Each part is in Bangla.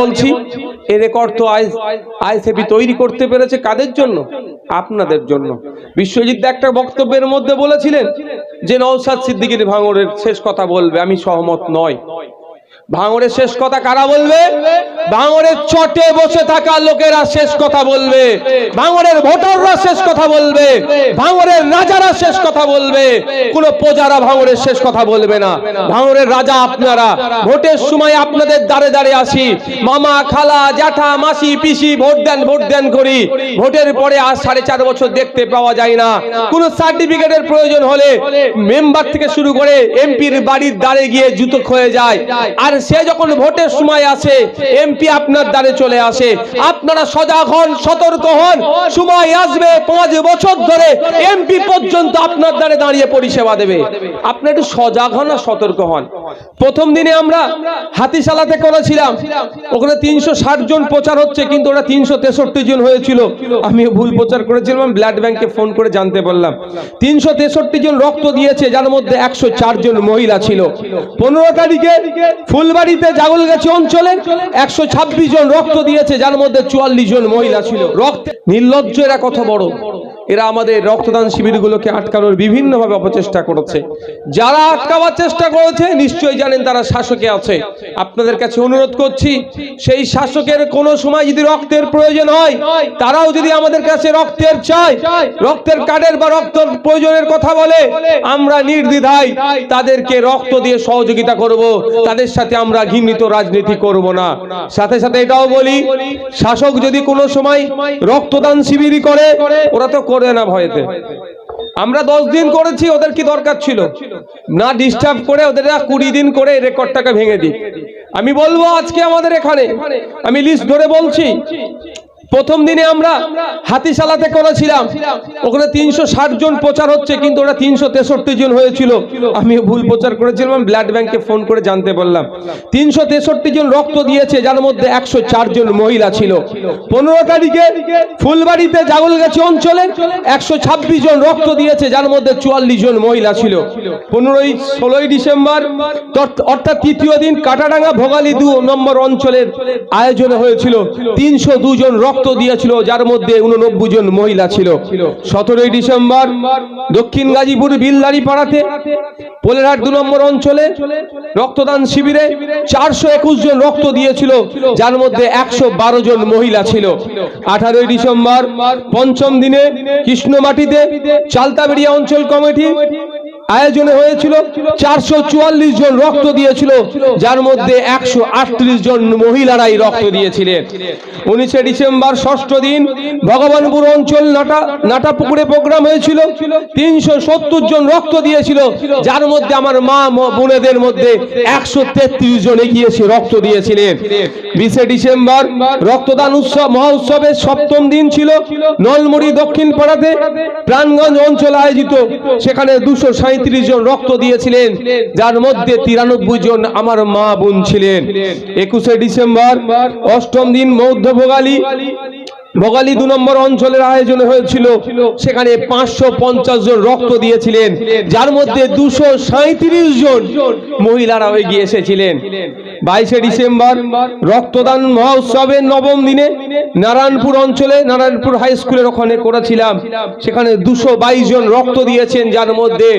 বলছি, এ রেকর্ড তো আইসিপি তৈরি করতে পেরেছে কাদের জন্য? আপনাদের জন্য। বিশ্বজিৎ একটা বক্তব্যের মধ্যে বলেছিলেন যে নৌসাদ সিদ্দিকীর ভাঙড়ের শেষ কথা বলবে, আমি সহমত নয়। ভাঙড়ের শেষ কথা কারা বলবে? ভাঙড়ের চটে বসে থাকা লোকেরা শেষ কথা বলবে। ভাঙড়ের ভোটাররা শেষ কথা বলবে। ভাঙড়ের রাজারা শেষ কথা বলবে। কোন প্রজারা ভাঙড়ের শেষ কথা বলবে না। ভাঙড়ের রাজা আপনারা। ভোটের সময় আপনাদের দাঁড়ে দাঁড়ে আসি। মামা, খালা, জ্যাঠা, মাসি, পিসি, ভোট দেন ভোট দেন করি। ভোটের পরে আর সাড়ে চার বছর দেখতে পাওয়া যায় না। কোন সার্টিফিকেটের প্রয়োজন হলে মেম্বার থেকে শুরু করে এমপির বাড়ির দ্বারে গিয়ে জুতো ক্ষয়ে যায়। আর সে যখন ভোটের সময় আসে এমপি আপনার দ্বারে চলে আসে। আপনারা সজাগ হন, সতর্ক হন। সময় আসবে, পাঁচ বছর ধরে এমপি পর্যন্ত আপনার দ্বারে দাঁড়িয়ে পরিষেবা দেবে। আপনি একটু সজাগ হন আর সতর্ক হন। প্রথম দিনে আমরা হাতিশালাতে করেছিলাম। ওখানে তিনশো ষাট জন প্রচার হচ্ছে, কিন্তু ওরা তিনশো তেষট্টি জন হয়েছিল। আমি ভুল প্রচার করেছিলাম, ব্লাড ব্যাংকে ফোন করে জানতে পারলাম। তিনশো জন রক্ত দিয়েছে, যার মধ্যে একশো চার জন মহিলা ছিল। পনেরো তারিখে ফুলবাড়িতে জাগলগাছি অঞ্চলে একশো ছাব্বিশ জন রক্ত দিয়েছে, যার মধ্যে চুয়াল্লিশ জন মহিলা ছিল। রক্ত নির্লজ্জ এরা কত বড়। এরা আমাদের রক্তদান শিবিরগুলোকে আটকানোর বিভিন্নভাবে অপচেষ্টা করেছে। যারা আটকাবার চেষ্টা করেছে, নিশ্চয়ই জানেন তারা শাসকে আছে। আপনাদের কাছে অনুরোধ করছি, সেই শাসকের কোনো সময় যদি রক্তের প্রয়োজন হয়, তারাও যদি আমাদের কাছে রক্তের চায়, রক্তের কার্ডের বা রক্ত প্রয়োজনের কথা বলে, আমরা নির্দ্বিধায় তাদেরকে রক্ত দিয়ে সহযোগিতা করব। তাদের সাথে আমরা ঘৃণিত রাজনীতি করব না। সাথে সাথে এটাও বলি, শাসক যদি কোনো সময় রক্তদান শিবিরই করে, ওরা তো করে না ভয়েতে। আমরা দশ দিন করেছি, ওদের কি দরকার ছিল? না ডিস্টার্ব করে ওদের কুড়ি দিন করে রেকর্ডটাকে ভেঙে দিই আমি বলব আজকে আমাদের এখানে, আমি লিস্ট ধরে বলছি প্রথম দিনে আমরা হাতিশালাতে করেছিলাম। ওখানে তিনশো ষাট জন প্রচার হচ্ছে কিন্তু ওরা তিনশো তেষট্টি জন হয়েছিল। আমি ভুল প্রচার করেছিলাম ব্লাড ব্যাংকে ফোন করে জানতে পারলাম। তিনশো তেষট্টি জন রক্ত দিয়েছে যার মধ্যে একশো চার জন মহিলা ছিল। পনেরো তারিখে ফুলবাড়িতে জাগলগাছি অঞ্চলে একশো ছাব্বিশ জন রক্ত দিয়েছে যার মধ্যে চুয়াল্লিশ জন মহিলা ছিল। পনেরোই ষোলোই ডিসেম্বর অর্থাৎ তৃতীয় দিন কাটাডাঙ্গা ভোগালী দু নম্বর অঞ্চলের আয়োজনে হয়েছিল। তিনশো জন রক্ত দিয়েছিল, যার মধ্যে উননব্বই জন মহিলা ছিল। সতেরোই ডিসেম্বর দক্ষিণ গাজীপুর বিলদারি পাড়াতে পোলেরহাট দু নম্বর অঞ্চলে রক্তদান শিবিরে চারশো একুশ জন রক্ত দিয়েছিল, যার মধ্যে একশো বারো জন মহিলা ছিল। আঠারোই ডিসেম্বর পঞ্চম দিনে কৃষ্ণমাটিতে চালতাবেড়িয়া অঞ্চল কমিটি আয়োজনে হয়েছিল চারশো চুয়াল্লিশ জন রক্ত দিয়েছিল, যার মধ্যে একশো আটত্রিশ জন মহিলারাই রক্ত দিয়েছিলেন। উনিশে ডিসেম্বর ষষ্ঠ দিন ভগবানপুর অঞ্চল নাটা নাটাপুকুরে প্রোগ্রাম হয়েছিল, তিনশো সত্তর জন রক্ত দিয়েছিল, যার মধ্যে আমার মা বোনেদের মধ্যে একশো তেত্রিশ জন এগিয়েছে রক্ত দিয়েছিলেন। বিশে ডিসেম্বর রক্তদান উৎসব, মহোৎসবের সপ্তম দিন ছিল, নলমুড়ি দক্ষিণ পাড়াতে প্রাণগঞ্জ অঞ্চলে আয়োজিত, সেখানে দুশো সাঁত্রিশ জন রক্ত দিয়েছিলেন, যার মধ্যে তিরানব্বই জন আমার মা বোন ছিলেন। একুশে ডিসেম্বর, অষ্টম দিন মধ্য ভোগালী। ভোগালী দু নম্বর অঞ্চলের আয়োজন হয়েছিল, সেখানে পাঁচশো পঞ্চাশ জন রক্ত দিয়েছিলেন, যার মধ্যে দুশো জন মহিলারা এগিয়ে এসেছিলেন। বাইশে ডিসেম্বর রক্তদান মহোৎসবের নবম দিনে নারায়ণপুর অঞ্চলে, নারায়ণপুর হাই স্কুলের ওখানে করেছিলাম। সেখানে দুশো জন রক্ত দিয়েছেন, যার মধ্যে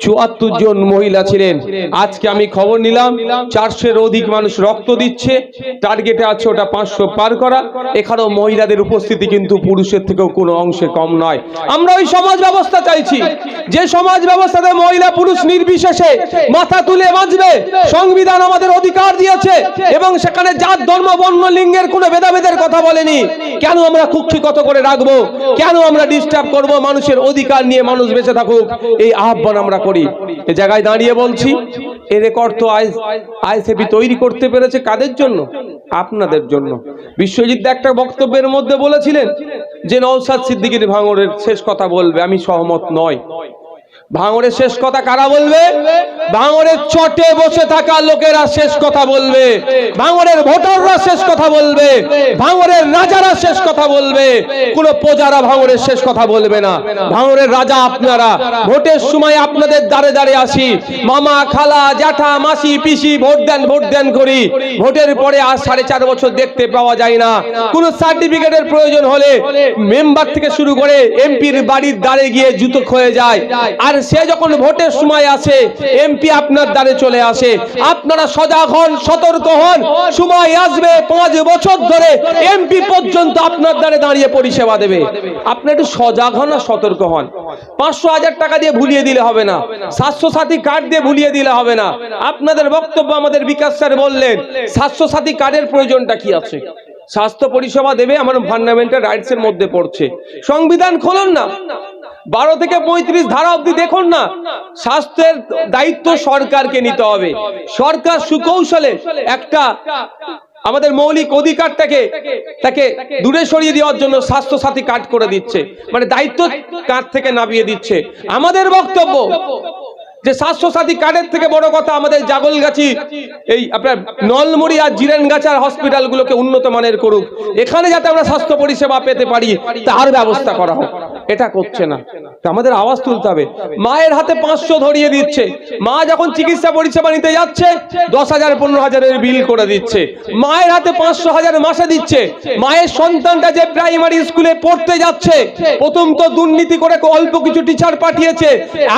চুয়াত্তর জন মহিলা ছিলেন। আজকে আমি খবর নিলাম, চারশোর অধিক মানুষ রক্ত দিচ্ছে। টার্গেটে আছে ওটা পাঁচশো পার করা। এখানেও মহিলাদের উপস্থিতি কিন্তু পুরুষের থেকেও কোনো অংশে কম নয়। আমরা ওই সমাজ ব্যবস্থা চাইছি। যে সমাজ ব্যবস্থাতে মহিলা পুরুষ নির্বিশেষে মাথা তুলে বাঁচবে, সংবিধান আমাদের অধিকার দিয়েছে এবং সেখানে জাত, ধর্ম, বর্ণ, লিঙ্গের কোনো ভেদাভেদের কথা বলেনি। কেন আমরা কুক্ষিগত করে রাখব? কেন আমরা ডিস্টার্ব করব? মানুষের অধিকার নিয়ে মানুষ বেঁচে থাকুক। এই আহ্বান আমরা করি। এ জায়গায় দাঁড়িয়ে বলছি, এ রেকর্ড তো আইসিপি তৈরি করতে পেরেছে কাদের জন্য? আপনাদের জন্য। বিশ্বজিৎ একটা বক্তব্যের মধ্যে বলেছিলেন যে নৌসাদ সিদ্দিকীর ভাঙড়ের শেষ কথা বলবে। আমি সহমত নয়। ভাঙড়ের শেষ কথা কারা বলবে? ভাঙড়ের চটে বসে থাকা লোকেরা শেষ কথা বলবে। ভাঙড়ের ভোটাররা শেষ কথা বলবে। ভাঙড়ের রাজারা শেষ কথা বলবে। কোন প্রজারা ভাঙড়ের শেষ কথা বলবে না। ভাঙড়ের রাজা আপনারা। ভোটের সময় আপনাদের দাঁড়ে দাঁড়ে আসি। মামা, খালা, জ্যাঠা, মাসি, পিসি, ভোট দেন ভোট দেন করি। ভোটের পরে আর সাড়ে চার বছর দেখতে পাওয়া যায় না। কোন সার্টিফিকেটের প্রয়োজন হলে মেম্বার থেকে শুরু করে এমপির বাড়ির দ্বারে গিয়ে জুতো ক্ষয়ে যায়। আর সে যখন ভোটের সময় আসে, এমপি আপনার দ্বারে চলে আসে। আপনারা সজাগ হন, সতর্ক হন, সময় আসবে, পাঁচ বছর ধরে এমপি পর্যন্ত আপনার দ্বারে দাঁড়িয়ে পরিষেবা দেবে। আপনি একটু সজাগ হন আর সতর্ক হন। পাঁচশো হাজার টাকা দিয়ে ভুলিয়ে দিলে হবে না। স্বাস্থ্য সাথী কার্ড দিয়ে ভুলিয়ে দিলে হবে না। আপনাদের বক্তব্য আমাদের বিকাশ স্যার বললেন স্বাস্থ্য সাথী কার্ডের প্রয়োজনটা কি আছে? স্বাস্থ্য পরিষেবা দেবে, আমার ফান্ডামেন্টাল রাইটস এর মধ্যে পড়ছে। সংবিধান খুলুন না? বারো থেকে পঁয়ত্রিশ ধারা অব্দি দেখুন না, স্বাস্থ্যের দায়িত্ব সরকারকে নিতে হবে। সরকার সুকৌশলে একটা আমাদের মৌলিক অধিকারটাকে তাকে দূরে সরিয়ে দেওয়ার জন্য স্বাস্থ্য সাথী কাট করে দিচ্ছে। মানে দায়িত্ব কাঁধ থেকে নামিয়ে দিচ্ছে। আমাদের বক্তব্য যে স্বাস্থ্য সাথী কার্ডের থেকে বড় কথা আমাদের জাগলগাছি, এই আপনার নলমুড়ি আর জিরেনগাছার হসপিটালগুলোকে উন্নত মানের করুক। এখানে যাতে আমরা স্বাস্থ্য পরিষেবা পেতে পারি, তার ব্যবস্থা করা হোক। এটা করছে না। আমাদের আওয়াজ তুলতে হবে। মায়ের হাতে পাঁচশো ধরিয়ে দিচ্ছে। মা যখন চিকিৎসা পরিষেবা নিতে যাচ্ছে, দশ হাজার, পনেরো হাজারের বিল করে দিচ্ছে। মায়ের হাতে পাঁচশো হাজার মাসে দিচ্ছে। মায়ের সন্তানটা যে প্রাইমারি স্কুলে পড়তে যাচ্ছে, প্রথম তো দুর্নীতি করে অল্প কিছু টিচার পাঠিয়েছে।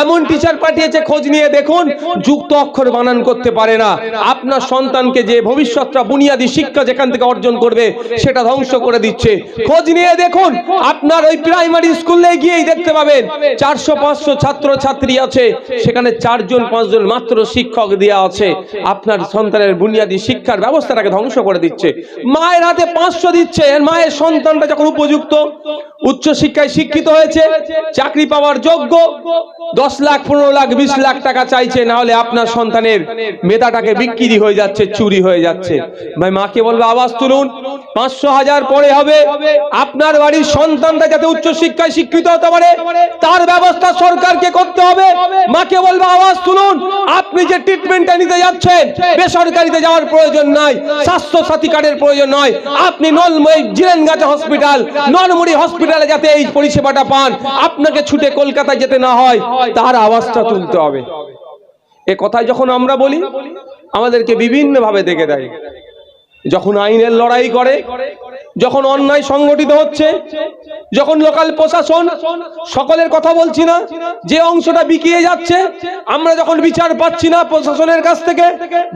এমন টিচার পাঠিয়েছে, খোঁজ নিয়ে দেখুন, যুক্ত অক্ষর বানান করতে পারে না। আপনার সন্তানকে যে ভবিষ্যৎটা বুনিয়াদী শিক্ষা যেখান থেকে অর্জন করবে, সেটা ধ্বংস করে দিচ্ছে। খোঁজ নিয়ে দেখুন, আপনার ওই প্রাইমারি স্কুলে গিয়েই দেখতে পাবেন। চারশো পাঁচশো ছাত্র ছাত্রী আছে। সেখানে চারজন, পাঁচজন মাত্র শিক্ষক দেওয়া আছে। আপনার সন্তানের বুনিয়াদী শিক্ষার ব্যবস্থাটাকে ধ্বংস করে দিচ্ছে। মায়ের হাতে পাঁচশো দিচ্ছে। মায়ের সন্তানটা যখন উপযুক্ত উচ্চ শিক্ষায় শিক্ষিত হয়েছে, চাকরি পাওয়ার যোগ্য দশ লাখ পনেরো লাখ বিশ লাখ টাকা চাইছে না হলে আপনার সন্তানের মেধাটাকে বিক্রি হয়ে যাচ্ছে চুরি হয়ে যাচ্ছে। ভাই মাকে বলব আওয়াজ তুলুন। পাঁচশো হাজার পরে হবে। আপনার বাড়ির সন্তানটা যাতে উচ্চ শিক্ষায় শিক্ষিত হতে পারে তার ব্যবস্থা সরকারকে করতে হবে। মাকে বলব আওয়াজ তুলুন। আপনি যে ট্রিটমেন্টটা নিতে যাচ্ছেন বেসরকারিতে যাওয়ার প্রয়োজন নাই স্বাস্থ্য সাথী কার্ডের প্রয়োজন নয়। আপনি নলময় জিরেনগাছা হসপিটাল নলমুড়ি হসপিটালে যাতে এই পরিষেবাটা পান। আপনাকে ছুটে কলকাতায় যেতে না হয়। তার আওয়াজটা তুলতে হবে। এ কথায় যখন আমরা বলি আমাদেরকে বিভিন্ন ভাবে দেখে দেয় যখন আইনের লড়াই করে যখন অন্যায় সংগঠিত হচ্ছে যখন লোকাল প্রশাসন সকলের কথা বলছি না, যে অংশটা বিকিয়ে যাচ্ছে, আমরা যখন বিচার পাচ্ছি না প্রশাসনের কাছ থেকে,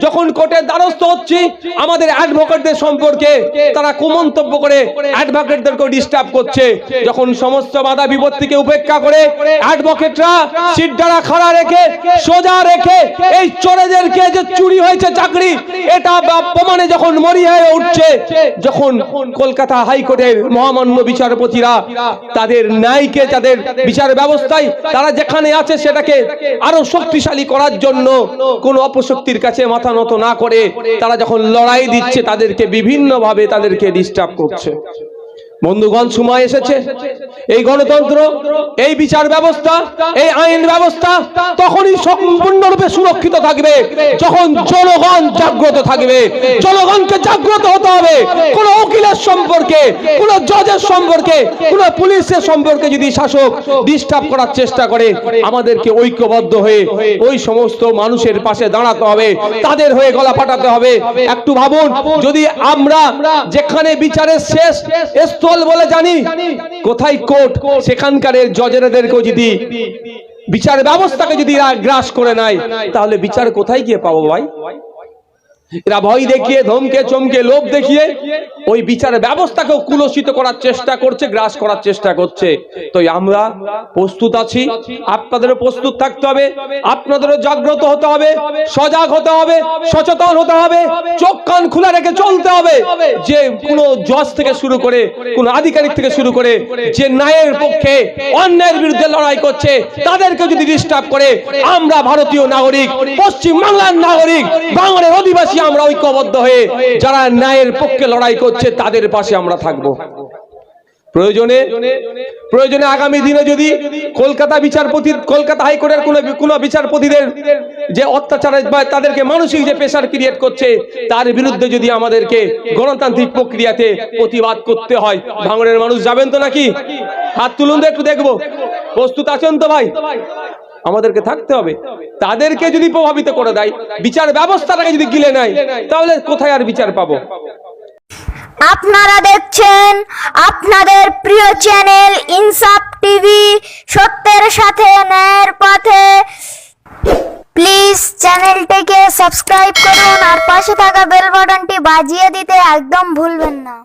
যখন কোর্টের দ্বারস্থ হচ্ছি, আমাদের অ্যাডভোকেটদের সম্পর্কে তারা কুমন্তব্য করে অ্যাডভোকেটদেরকে ডিস্টার্ব করছে। যখন সমস্ত বাধা বিপত্তিকে উপেক্ষা করে অ্যাডভোকেটরা সিটডারা খাড়া রেখে, সোজা রেখে, এই চোরেদেরকে যে চুরি হয়েছে চাকরি, এটা প্রমাণে যখন মরি হয়ে উঠছে, যখন কলকাতা হাইকোর্টের মহামান্য বিচারপতিরা তাদের ন্যায়কে, তাদের বিচার ব্যবস্থায় তারা যেখানে আছে সেটাকে আরও শক্তিশালী করার জন্য কোন অপশক্তির কাছে মাথা নত না করে তারা যখন লড়াই দিচ্ছে তাদেরকে বিভিন্ন ভাবে তাদেরকে ডিস্টার্ব করছে। বন্ধুগণ, সময় এসেছে। এই গণতন্ত্র, এই বিচার ব্যবস্থা, এই আইন ব্যবস্থা তখনই সম্পূর্ণরূপে সুরক্ষিত থাকবে। যখন জনগণ জাগ্রত থাকবে, জনগণকে জাগ্রত হতে হবে। কোন উকিলের সম্পর্কে, কোন জজের সম্পর্কে, কোন পুলিশের সম্পর্কে যদি শাসক ডিস্টার্ব করার চেষ্টা করে, আমাদেরকে ঐক্যবদ্ধ হয়ে ওই সমস্ত মানুষের পাশে দাঁড়াতে হবে। তাদের হয়ে গলা ফাটাতে হবে। একটু ভাবুন, যদি আমরা যেখানে বিচারের শেষ স্থল বলে জানি। কোথায় কোর্ট? সেখানকার জজেরাদেরকেও যদি বিচার ব্যবস্থাকে যদি গ্রাস করে নেয়, তাহলে বিচার কোথায় গিয়ে পাবো ভাই? এরা ভয় দেখিয়ে, ধমকে, চমকে, লোভ দেখিয়ে ওই বিচার ব্যবস্থাকেও কুলসিত করার চেষ্টা করছে, গ্রাস করার চেষ্টা করছে। তো আমরা প্রস্তুত আছি, আপনাদেরও প্রস্তুত থাকতে হবে, আপনাদেরও জাগ্রত হতে হবে, সজাগ হতে হবে, সচেতন হতে হবে, চোখ কান খোলা রেখে চলতে হবে। যে কোনো জজ থেকে শুরু করে, কোন আধিকারিক থেকে শুরু করে, যে ন্যায়ের পক্ষে অন্যায়ের বিরুদ্ধে লড়াই করছে, তাদেরকে যদি ডিস্টার্ব করে, আমরা ভারতীয় নাগরিক পশ্চিম বাংলার নাগরিক, বাংলার অধিবাসী আমরা ঐক্যবদ্ধ হয়ে যারা ন্যায়ের পক্ষে লড়াই করছে, তাদের পাশে আমরা থাকব। প্রয়োজনে প্রয়োজনে আগামী দিনে যদি কলকাতা বিচারপতি, কলকাতা হাইকোর্টের কোনো কোনো বিচারপতিদের যে অত্যাচার বা তাদেরকে মানসিক যে প্রেশার ক্রিয়েট করছে, তার বিরুদ্ধে যদি আমাদেরকে গণতান্ত্রিক প্রক্রিয়াতে প্রতিবাদ করতে হয় ভাঙনের মানুষ যাবেন তো নাকি? হাত তুলুন তো একটু দেখব। প্রস্তুত আছেন তো ভাই? আমাদেরকে থাকতে হবে। তাদেরকে যদি প্রভাবিত করে দেয়, বিচার ব্যবস্থাটাকে যদি গিলে নেয়, তাহলে কোথায় আর বিচার পাবো? আপনারা দেখছেন আপনাদের প্রিয় চ্যানেল ইনসাফ টিভি। সত্যের সাথে ন্যায়ের পথে। প্লিজ চ্যানেলটিকে সাবস্ক্রাইব করুন আর পাশে থাকা বেল বাটনটি বাজিয়ে দিতে একদম ভুলবেন না।